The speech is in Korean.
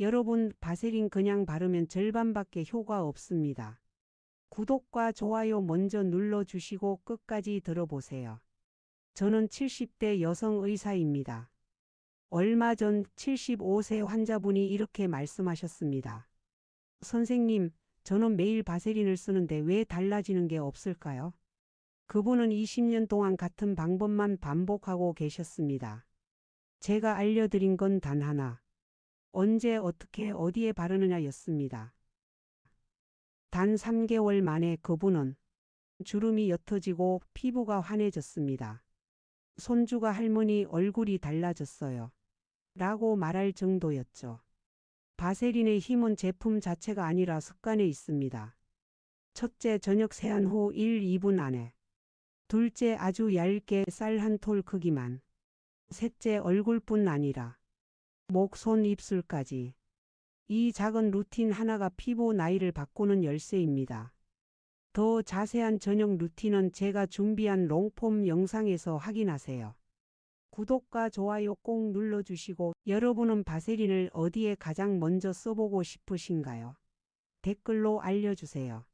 여러분 바세린 그냥 바르면 절반밖에 효과 없습니다. 구독과 좋아요 먼저 눌러주시고 끝까지 들어보세요. 저는 70대 여성 의사입니다. 얼마 전 75세 환자분이 이렇게 말씀하셨습니다. 선생님, 저는 매일 바세린을 쓰는데 왜 달라지는 게 없을까요? 그분은 20년 동안 같은 방법만 반복하고 계셨습니다. 제가 알려드린 건 단 하나. 언제 어떻게 어디에 바르느냐였습니다. 단 3개월 만에 그분은 주름이 옅어지고 피부가 환해졌습니다. 손주가 할머니 얼굴이 달라졌어요. 라고 말할 정도였죠. 바세린의 힘은 제품 자체가 아니라 습관에 있습니다. 첫째 저녁 세안 후 1, 2분 안에. 둘째 아주 얇게 쌀 한 톨 크기만. 셋째 얼굴뿐 아니라 목, 손, 입술까지. 이 작은 루틴 하나가 피부 나이를 바꾸는 열쇠입니다. 더 자세한 전용 루틴은 제가 준비한 롱폼 영상에서 확인하세요. 구독과 좋아요 꼭 눌러주시고 여러분은 바세린을 어디에 가장 먼저 써보고 싶으신가요? 댓글로 알려주세요.